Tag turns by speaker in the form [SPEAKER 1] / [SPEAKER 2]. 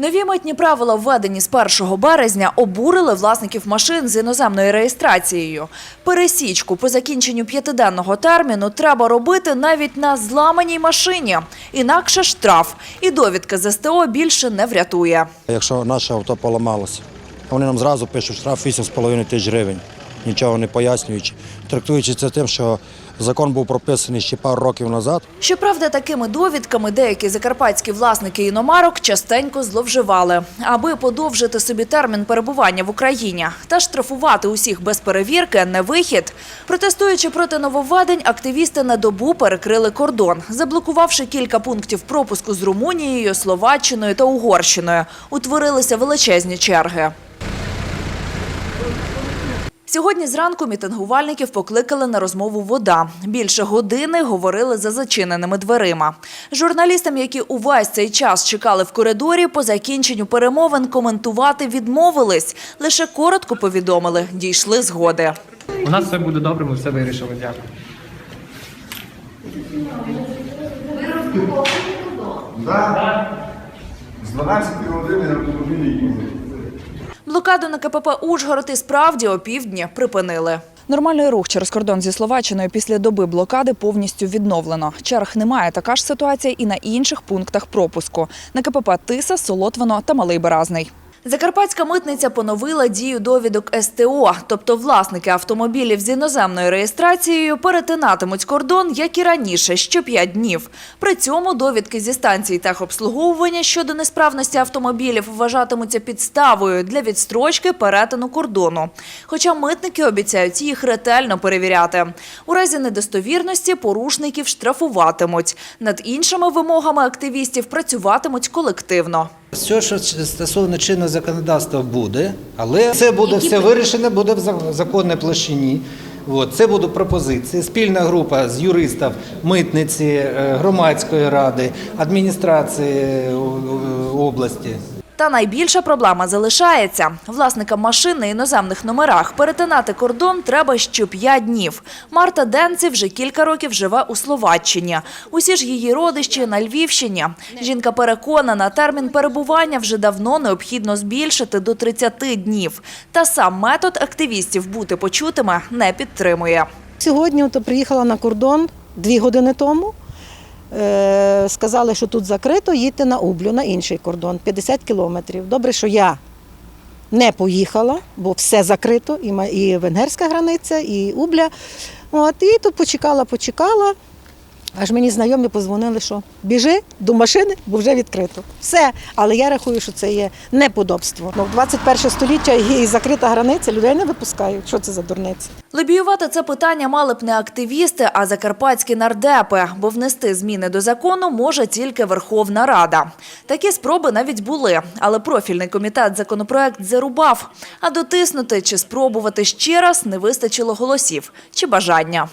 [SPEAKER 1] Нові митні правила, введені з 1 березня, обурили власників машин з іноземною реєстрацією. Пересічку по закінченню п'ятиденного терміну треба робити навіть на зламаній машині. Інакше штраф. І довідка з СТО більше не врятує.
[SPEAKER 2] Якщо наше авто поламалося, вони нам зразу пишуть штраф 8,5 тисяч гривень, нічого не пояснюючи, трактуючи це тим, що закон був прописаний ще пару років назад.
[SPEAKER 1] Щоправда, такими довідками деякі закарпатські власники іномарок частенько зловживали, аби подовжити собі термін перебування в Україні та штрафувати усіх без перевірки не вихід. Протестуючи проти нововведень, активісти на добу перекрили кордон, заблокувавши кілька пунктів пропуску з Румунією, Словаччиною та Угорщиною. Утворилися величезні черги. Сьогодні зранку мітингувальників покликали на розмову вода. Більше години говорили за зачиненими дверима. Журналістам, які увесь цей час чекали в коридорі, по закінченню перемовин коментувати відмовились. Лише коротко повідомили, дійшли згоди.
[SPEAKER 3] У нас все буде добре, ми все вирішили. Дякую.
[SPEAKER 4] З 12 години автомобілі їздять.
[SPEAKER 1] Блокаду на КПП Ужгород і справді опівдні припинили. Нормальний рух через кордон зі Словаччиною після доби блокади повністю відновлено. Черг немає. Така ж ситуація і на інших пунктах пропуску. На КПП Тиса, Солотвино та Малий Березний. Закарпатська митниця поновила дію довідок СТО, тобто власники автомобілів з іноземною реєстрацією перетинатимуть кордон, як і раніше, що 5 днів. При цьому довідки зі станції техобслуговування щодо несправності автомобілів вважатимуться підставою для відстрочки перетину кордону. Хоча митники обіцяють їх ретельно перевіряти. У разі недостовірності порушників штрафуватимуть. Над іншими вимогами активістів працюватимуть колективно.
[SPEAKER 5] Все, що стосовно чинного законодавства буде, але це буде все вирішено, буде в зак- законній площині. От, це будуть пропозиції. Спільна група з юристів, митниці, е, громадської ради, адміністрації е, області.
[SPEAKER 1] Та найбільша проблема залишається. Власникам машин на іноземних номерах перетинати кордон треба що 5 днів. Марта Денці вже кілька років живе у Словаччині. Усі ж її родичі на Львівщині. Жінка переконана, термін перебування вже давно необхідно збільшити до 30 днів. Та сам метод активістів бути почутими не підтримує.
[SPEAKER 6] Сьогодні то приїхала на кордон дві години тому. Е, сказали, що тут закрито, їдьте на Ублю, на інший кордон, 50 кілометрів. Добре, що я не поїхала, бо все закрито, і, венгерська границя, і Убля. От, і тут почекала, почекала. Аж мені знайомі позвонили, що біжи до машини, бо вже відкрито. Все. Але я рахую, що це є неподобство. Ну, в 21 століття і закрита границя, людей не випускають. Що це за дурниця?
[SPEAKER 1] Лобіювати це питання мали б не активісти, а закарпатські нардепи, бо внести зміни до закону може тільки Верховна Рада. Такі спроби навіть були, але профільний комітет законопроект зарубав. А дотиснути чи спробувати ще раз не вистачило голосів чи бажання.